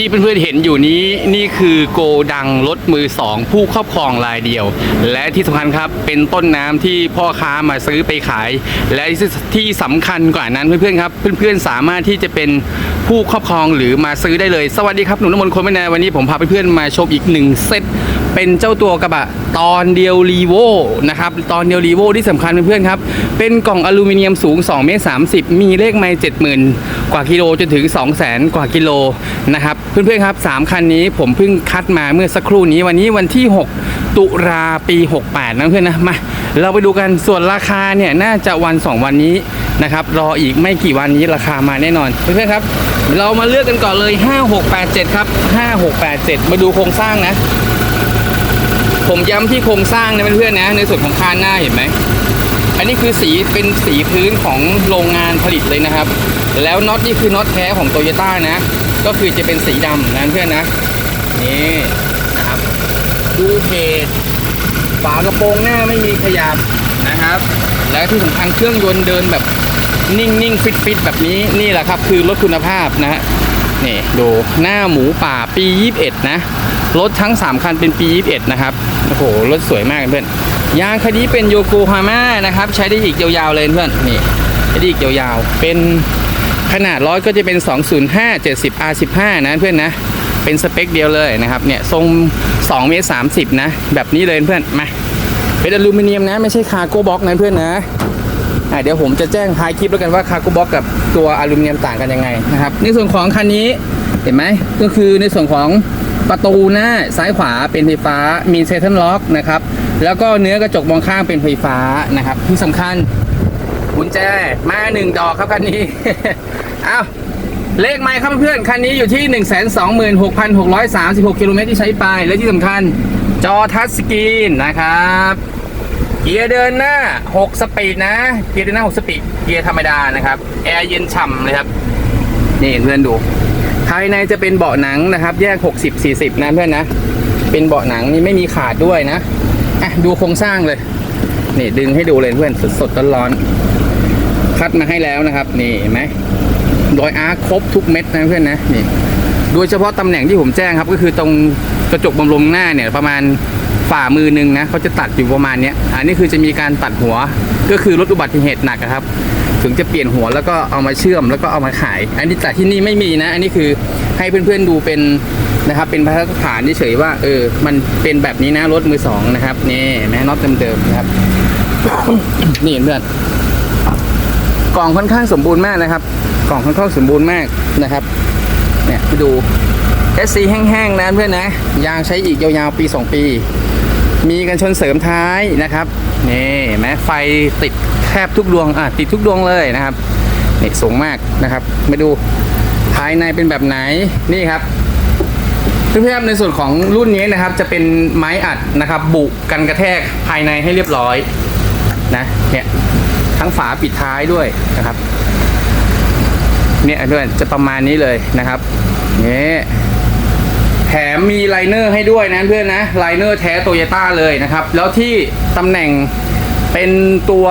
ที่เพื่อนๆเห็นอยู่นี้นี่คือโกดังรถมือสองผู้ครอบครองรายเดียว และที่สำคัญครับเป็นต้นน้ำที่พ่อค้ามาซื้อไปขาย และที่สำคัญกว่านั้นเพื่อนๆครับ เพื่อนๆสามารถที่จะเป็นผู้ครอบครองหรือมาซื้อได้เลย สวัสดีครับหนุ่มน้ำมนต์คนไม่แน่วันนี้ผมพาเพื่อนๆมาชมอีกหนึ่งเซต เป็นเจ้าตัวกระบะตอนเดียวรีโวนะครับตอนเดียวรีโวที่สำคัญเพื่อนๆครับเป็นกล่องอลูมิเนียมสูง2เมตร30 มีเลขไมล์70,000 กว่ากิโลจนถึง 200,000 กว่ากิโลนะครับเพื่อนๆครับ 3 คันนี้ผมเพิ่งคัดมาเมื่อสักครู่นี้วันนี้วันที่ 6 ตุลาปี 68 นะเพื่อนนะมาเราไปดูกันส่วนราคาเนี่ยน่าจะวัน 2 วันนี้นะครับรออีกไม่กี่วันนี้ราคามาแน่นอน เพื่อนๆครับ เรามาเลือกกันก่อนเลย 5687 ครับ 5687 มาดูโครงสร้างนะ ผมย้ำที่โครงสร้างนะเพื่อนๆนะ ในส่วนของคานหน้าเห็นไหม อันนี้คือสีเป็นสีพื้นของโรงงานผลิตเลยนะครับ แล้วน็อตนี่คือน็อตแท้ของโตโยต้านะ ก็คือจะเป็นสีดำนะเพื่อนนะ นี่นะครับ ดูเพจฝากระโปรงหน้าไม่มีขยับนะครับ แล้วที่สำคัญเครื่องยนต์เดินแบบนิ่งๆฟิตๆแบบนี้นี่แหละครับ คือรถคุณภาพนะฮะนี่ดูหน้าหมูป่าปี 21 นะ รถทั้ง 3 คันเป็นปี 21 นะครับ โอ้โห รถสวยมากเพื่อน ยางคันนี้เป็นโยโกฮาม่านะครับ ใช้ได้อีกยาวๆเลยเพื่อน นี่ใช้ได้อีกยาวๆ เป็นขนาดร้อยก็จะเป็น 205 70 R15 นะเพื่อนนะ เป็นสเปคเดียวเลยนะครับ เนี่ย ทรง2เมตร30 นะ แบบนี้เลยเพื่อน มา เป็นอลูมิเนียมนะ ไม่ใช่คาร์โก้บ็อกนะเพื่อนนะอะเดี๋ยวผมจะแจ้งท้ายคลิปแล้วกันว่าคาร์โกบ็อกกับตัวอลูมิเนียมต่างกันยังไงนะครับ ในส่วนของคันนี้ เห็นไหม ก็คือในส่วนของ ประตูหน้าซ้ายขวาเป็นไฟฟ้ามีเซทันล็อกนะครับแล้วก็เนื้อกระจกมองข้างเป็นไฟฟ้านะครับ ที่สำคัญกุญแจมาหนึ่งดอกครับคันนี้อ้าวเลขไมค์ครับเพื่อนคันนี้อยู่ที่ 1 2 6 6 3 6กิโลเมตรที่ใช้ไป และที่สำคัญจอทัชสกรีนนะครับเกียร์เดินหน้า 6 สปีดนะ เกียร์เดินหน้า 6 สปีด เกียร์ธรรมดานะครับ แอร์เย็นฉ่ำเลยครับ นี่เพื่อนดู ภายในจะเป็นเบาะหนังนะครับ แยก 60 40 นะเพื่อนนะ เป็นเบาะหนังนี่ไม่มีขาดด้วยนะอะดูโครงสร้างเลย นี่ดึงให้ดูเลยเพื่อนสดๆร้อนๆคัดมาให้แล้วนะครับ นี่เห็นไหมรอยอาร์คครบทุกเม็ดนะเพื่อนนะนี่โดยเฉพาะตำแหน่งที่ผมแจ้งครับ ก็คือตรงกระจกบำรุงหน้าเนี่ยประมาณฝ่ามือหนึ่งนะเขาจะตัดอยู่ประมาณนี้อันนี้คือจะมีการตัดหัวก็คือลดอุบัติเหตุหนักครับ ถึงจะเปลี่ยนหัวแล้วก็เอามาเชื่อมแล้วก็เอามาขาย อันนี้แต่ที่นี่ไม่มีนะ อันนี้คือให้เพื่อนๆดูเป็นนะครับ เป็นบรรทัดฐานเฉยๆว่า เออ มันเป็นแบบนี้นะรถมือสองนะครับนี่แม่น็อตเดิมๆนะครับ นี่เพื่อนกล่องค่อนข้างสมบูรณ์มากนะครับ กล่องค่อนข้างสมบูรณ์มากนะครับ เนี่ยไปดู SC แห้งๆนะเพื่อนนะยางใช้อีกยาวๆปี 2 ปี มีกันชนเสริมท้ายนะครับนี่เห็นไหมไฟติดแทบทุกดวงอะติดทุกดวงเลยนะครับนี่สูงมากนะครับ มาดูภายในเป็นแบบไหนนี่ครับเพื่อนๆในส่วนของรุ่นนี้นะครับ จะเป็นไม้อัดนะครับ บุกันกระแทกภายในให้เรียบร้อยนะเนี่ยทั้งฝาปิดท้ายด้วยนะครับ เนี่ยเพื่อนจะประมาณนี้เลยนะครับเนี่ย แถมมีไลเนอร์ให้ด้วยนะเพื่อนนะไลเนอร์แท้โตโยต้าเลยนะครับ แล้วที่ตำแหน่งเป็นตัว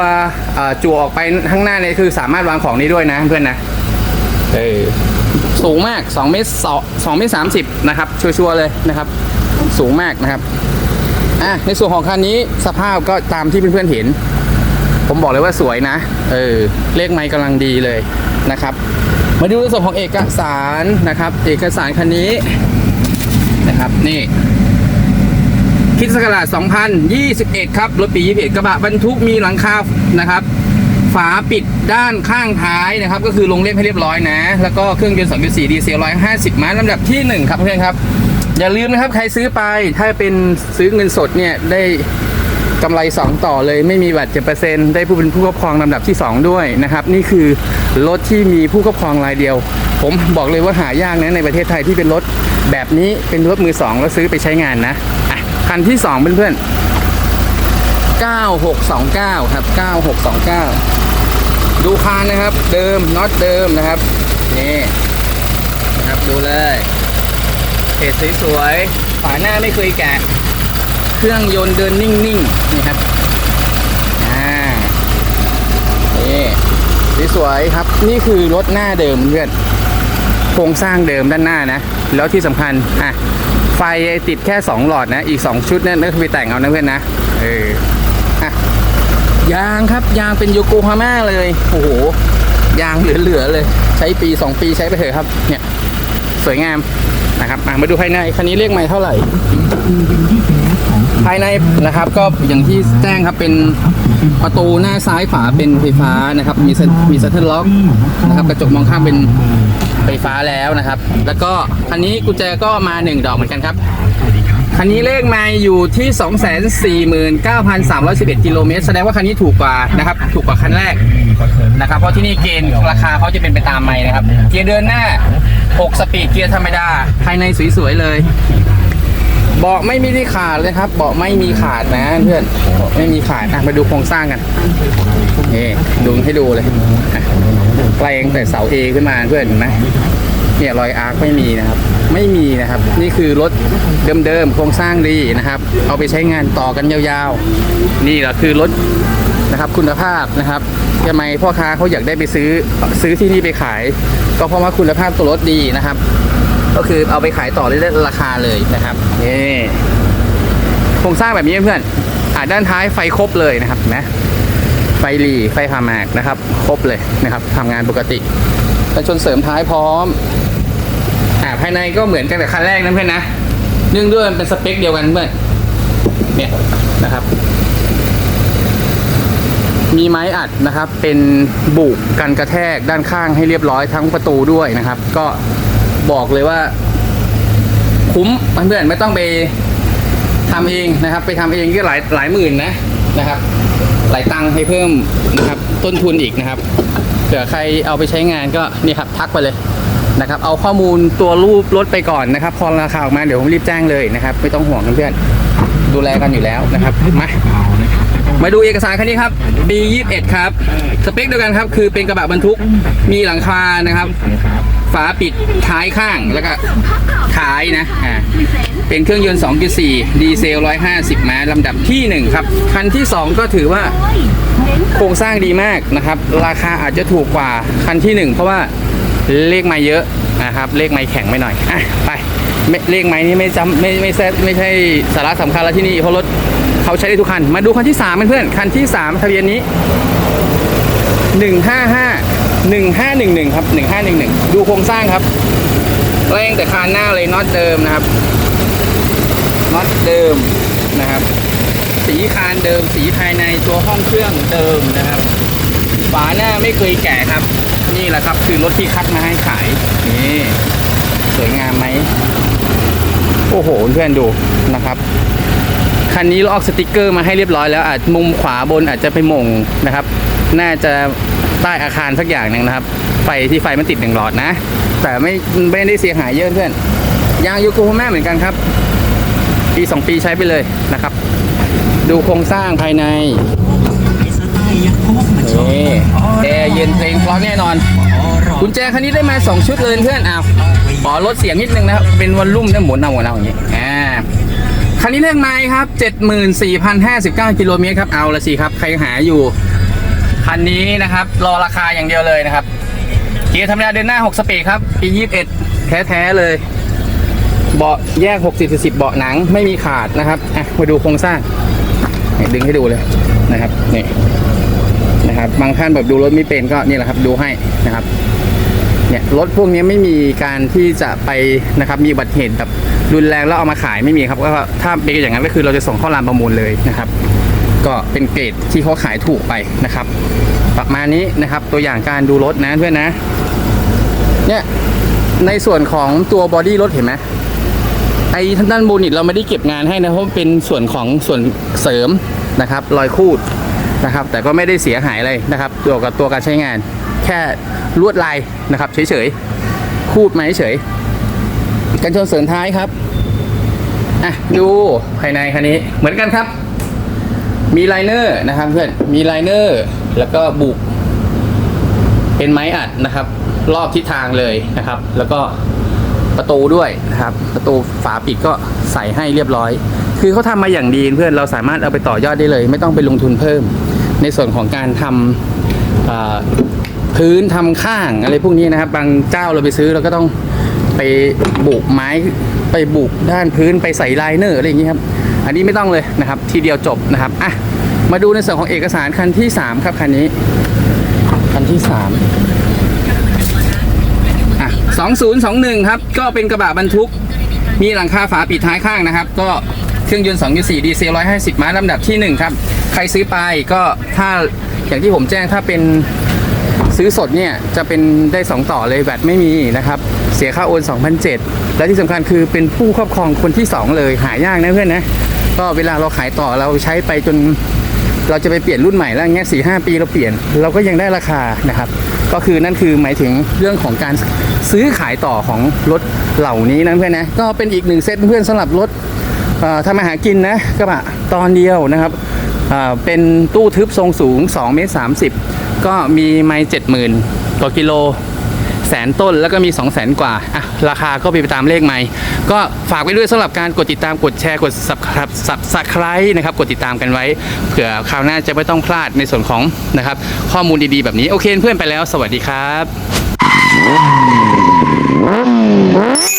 เอ่อจั่วออกไปข้างหน้าเนี่ยคือสามารถวางของนี้ด้วยนะเพื่อนนะเออสูงมาก2เมตร2เมตร30นะครับชัวร์ๆเลยนะครับ สูงมากนะครับอะในส่วนของคันนี้สภาพก็ตามที่เพื่อนๆเห็น ผมบอกเลยว่าสวยนะ เออเลขไม้กำลังดีเลยนะครับ มาดูในส่วนของเอกสารนะครับ เอกสารคันนี้ นะครับ นี่คิดสกัด2021 ครับรถปี 21 กระบะบรรทุกมีหลังคานะครับ ฝาปิดด้านข้างท้ายนะครับ ก็คือลงเล่มให้เรียบร้อยนะ แล้วก็เครื่องยนต์2.4ดีเซล 150 ม้าลำดับที่ 1 ครับเพื่อนครับ อย่าลืมนะครับ ใครซื้อไปถ้าเป็นซื้อเงินสดเนี่ยได้ กำไร 2 ต่อเลยไม่มีบัตรเจ็ดเปอร์เซ็นต์ได้ผู้เป็นผู้ครอบครองลำดับที่ 2 ด้วยนะครับ นี่คือรถที่มีผู้ครอบครองรายเดียว ผมบอกเลยว่าหายากนะในประเทศไทยที่เป็นรถแบบนี้เป็นรถมือ 2 แล้วซื้อไปใช้งานนะอะคันที่ 2 เพื่อนๆ9629 ครับ 9629 ดูคานนะครับ เดิมน็อตเดิมนะครับ นี่นะครับ ดูเลยเพจสวยๆฝาหน้าไม่เคยแกะ เครื่องยนต์เดินนิ่งๆนี่ครับอ่านี่สวยๆครับนี่คือรถหน้าเดิมเพื่อนโครงสร้างเดิมด้านหน้านะ แล้วที่สำคัญอะไฟติดแค่ 2 หลอดนะ อีก 2 ชุดนี่ยนั่นคือไปแต่งเอานะเพื่อนนะเอออะยางครับยางเป็นโยโกฮาม่าเลยโอ้โหยางเหลือๆเลย ใช้ปี 2 ปีใช้ไปเถอะครับ เนี่ย สวยงามนะครับมาดูภายในคันนี้เลขใหม่เท่าไหร่ ภายในนะครับก็อย่างที่แจ้งครับเป็นประตูหน้าซ้ายขวาเป็นไฟฟ้านะครับ มีมีเซ็นทรัลล็อกนะครับกระจกมองข้างเป็นไฟฟ้าแล้วนะครับ แล้วก็คันนี้กุญแจก็มาหนึ่งดอกเหมือนกันครับคันนี้เลขไมาอยู่ที่ 249,311 กิโลเมตรแสดงว่าคันนี้ถูกกว่านะครับ ถูกกว่าคันแรกนะครับเพราะที่นี่เกณฑ์ราคาเขาจะเป็นไปตามไม้นะครับ เกียร์เดินหน้า 6 สปีดเกียร์ธรรมดา ภายในสวยๆเลย เบาะไม่มีที่ขาดเลยครับ เบาะไม่มีขาดนะเพื่อนเบาะไม่มีขาดอะมาดูโครงสร้างกันนี่ดูให้ดูเลยอะแปลงแต่เสาเอขึ้นมาเพื่อนเห็นไหมเนี่ยรอยอาร์คไม่มีนะครับ ไม่มีนะครับ นี่คือรถเดิมๆโครงสร้างดีนะครับ เอาไปใช้งานต่อกันยาวๆ นี่แหละคือรถนะครับคุณภาพนะครับทำไมพ่อค้าเขาอยากได้ไปซื้อซื้อที่นี่ไปขาย ก็เพราะว่าคุณภาพตัวรถดีนะครับ ก็คือเอาไปขายต่อได้ราคาเลยนะครับนี่โครงสร้างแบบนี้เพื่อนอ่าด้านท้ายไฟครบเลยนะครับนไหมไฟหลีไฟพามากนะครับ ครบเลยนะครับทำงานปกติกันชนเสริมท้ายพร้อมอ่าภายในก็เหมือนกันกับคันแรกนะเพื่อนนะเนื่องด้วยมันเป็นสเปคเดียวกันเพื่อนเนี่ยนะครับ มีไม้อัดนะครับ เป็นบุกกันกระแทกด้านข้างให้เรียบร้อยทั้งประตูด้วยนะครับ ก็ บอกเลยว่า คุ้มเพื่อนๆไม่ต้องไปทำเองนะครับ ไปทำเองก็หลายหลายหมื่นนะนะครับ หลายตังค์ให้เพิ่มนะครับต้นทุนอีกนะครับเผื่อใครเอาไปใช้งานก็นี่ครับทักไปเลยนะครับ เอาข้อมูลตัวรูปรถไปก่อนนะครับ พอราคาออกมาเดี๋ยวผมรีบแจ้งเลยนะครับ ไม่ต้องห่วงเพื่อนๆดูแลกันอยู่แล้วนะครับมามาดูเอกสารคันนี้ครับ B21 ครับ สเปคเดียวกันครับ คือเป็นกระบะบรรทุกมีหลังคานะครับ ฝาปิดท้ายข้างแล้วก็ท้ายนะอ่าเป็นเครื่องยนต์ 2.4 ดีเซล 150 ม้าลำดับที่ 1 ครับ คันที่ 2 ก็ถือว่าโครงสร้างดีมากนะครับ ราคาอาจจะถูกกว่าคันที่ 1 เพราะว่าเลขไม่เยอะนะครับ เลขไม่แข็งไม่หน่อย อะ ไปเลขไม้นี่ไม่จำไม่ไม่ใช่ไม่ใช่สาระสำคัญแล้วที่นี่เพราะรถเขาใช้ได้ทุกคัน มาดูคันที่3เพื่อนๆคันที่ 3 ทะเบียนนี้ 155 1511 ครับ 1511 ดูโครงสร้างครับแรงแต่คานหน้าเลยน็อตเดิมนะครับน็อตเดิมนะครับ สีคานเดิม สีภายในตัวห้องเครื่องเดิมนะครับ ฝาหน้าไม่เคยแก่ครับ นี่แหละครับ คือรถที่คัดมาให้ขายนี่สวยงามไหมโอ้โหเพื่อนดูนะครับคันนี้เราออกสติกเกอร์มาให้เรียบร้อยแล้วอาจมุมขวาบนอาจจะไปมงนะครับ น่าจะใต้อาคารสักอย่างหนึ่งนะครับ ไฟที่ไฟมันติดหนึ่งหลอดนะ แต่ไม่ไม่ได้เสียหายเยอะเพื่อนยางยูโกโฮม่าเหมือนกันครับ ปีสองปีใช้ไปเลยนะครับ ดูโครงสร้างภายในนี่แอร์เย็นเพลงเพราะแน่นอนกุญแจคันนี้ได้มา 2 ชุดเลยเพื่อนอ้าวขอลดเสียงนิดนึงนะครับ เป็นวอลลุ่มได้หมุนเอาหมุนเอาอย่างนี้อ่าคันนี้เลขไม้ครับ 74,059 กิโลเมตรครับ เอาละสิครับ ใครหาอยู่ คันนี้นะครับ รอราคาอย่างเดียวเลยนะครับ เกียร์ธรรมดาเดินหน้า 6 สปีดครับปี21 แท้ๆเลย เบาะแยก 60 40 เบาะหนังไม่มีขาดนะครับอะมาดูโครงสร้างดึงให้ดูเลยนะครับนี่นะครับบางท่านแบบดูรถไม่เป็นก็นี่แหละครับดูให้นะครับเนี่ยรถพวกนี้ไม่มีการที่จะไปนะครับมีอุบัติเหตุแบบรุนแรงแล้วเอามาขายไม่มีครับก็ถ้าเป็นอย่างนั้นก็คือเราจะส่งเข้าลานประมูลเลยนะครับ ก็เป็นเกรดที่เขาขายถูกไปนะครับ ประมาณนี้นะครับ ตัวอย่างการดูรถนะเพื่อนนะ เนี่ยในส่วนของตัวบอดี้รถเห็นไหมไอ้ท่านด้านบนนี่เราไม่ได้เก็บงานให้นะเพราะเป็นส่วนของส่วนเสริมนะครับ รอยคูดนะครับ แต่ก็ไม่ได้เสียหายอะไรนะครับเกี่ยวกับตัวการใช้งาน แค่ลวดลายนะครับเฉยๆคูดมาเฉยกันชนเสริมท้ายครับอะดูภายในคันนี้เหมือนกันครับ มีไลเนอร์นะครับเพื่อนมีไลเนอร์แล้วก็บุก เป็นไม้อัดนะครับ รอบทิศทางเลยนะครับ แล้วก็ประตูด้วยนะครับ ประตูฝาปิดก็ใส่ให้เรียบร้อย คือเขาทำมาอย่างดีเพื่อนเราสามารถเอาไปต่อยอดได้เลย ไม่ต้องไปลงทุนเพิ่ม ในส่วนของการทำอ่าพื้นทำข้างอะไรพวกนี้นะครับ บางเจ้าเราไปซื้อเราก็ต้องไปบุกไม้ไปบุกด้านพื้นไปใส่ไลเนอร์อะไรอย่างนี้ครับ อันนี้ไม่ต้องเลยนะครับทีเดียวจบนะครับอะมาดูในส่วนของเอกสารคันที่ 3 ครับคันนี้ คันที่3อะ2021 ครับ ก็เป็นกระบะบรรทุก มีหลังคาฝาปิดท้ายข้างนะครับ ก็เครื่องยนต์2.4ดีเซล150 ม้าลำดับที่ 1 ครับ ใครซื้อไปก็ถ้าอย่างที่ผมแจ้งถ้าเป็นซื้อสดเนี่ยจะเป็นได้ 2 ต่อเลยแบตไม่มีนะครับ เสียค่าโอน 2,007และที่สำคัญคือเป็นผู้ครอบครองคนที่ 2 เลยหายากนะเพื่อนนะ ก็เวลาเราขายต่อเราใช้ไปจนเราจะไปเปลี่ยนรุ่นใหม่แล้วเงี้ยสี่ห้าปีเราเปลี่ยน เราก็ยังได้ราคานะครับ ก็คือนั่นคือหมายถึงเรื่องของการซื้อขายต่อของรถเหล่านี้นะเพื่อนนะก็เป็นอีกหนึ่งเซตเพื่อนสำหรับรถทำมาหากินนะกระบะตอนเดียวนะครับอ่าเป็นตู้ทึบทรงสูง2เมตร30 ก็มีไมล์70,000กว่ากิโล แสนต้นแล้วก็มี 2 0 0แสนกว่าอะราคาก็ไปตามเลขไม่ ก็ฝากไว้ด้วยสำหรับการกดติดตามกดแชร์กดสับครับสับสับใครนะครับกดติดตามกันไว้เผื่อคราวหน้าจะไม่ต้องพลาดในส่วนของนะครับข้อมูลดีๆแบบนี้โอเคเพื่อนไปแล้ว สวัสดีครับ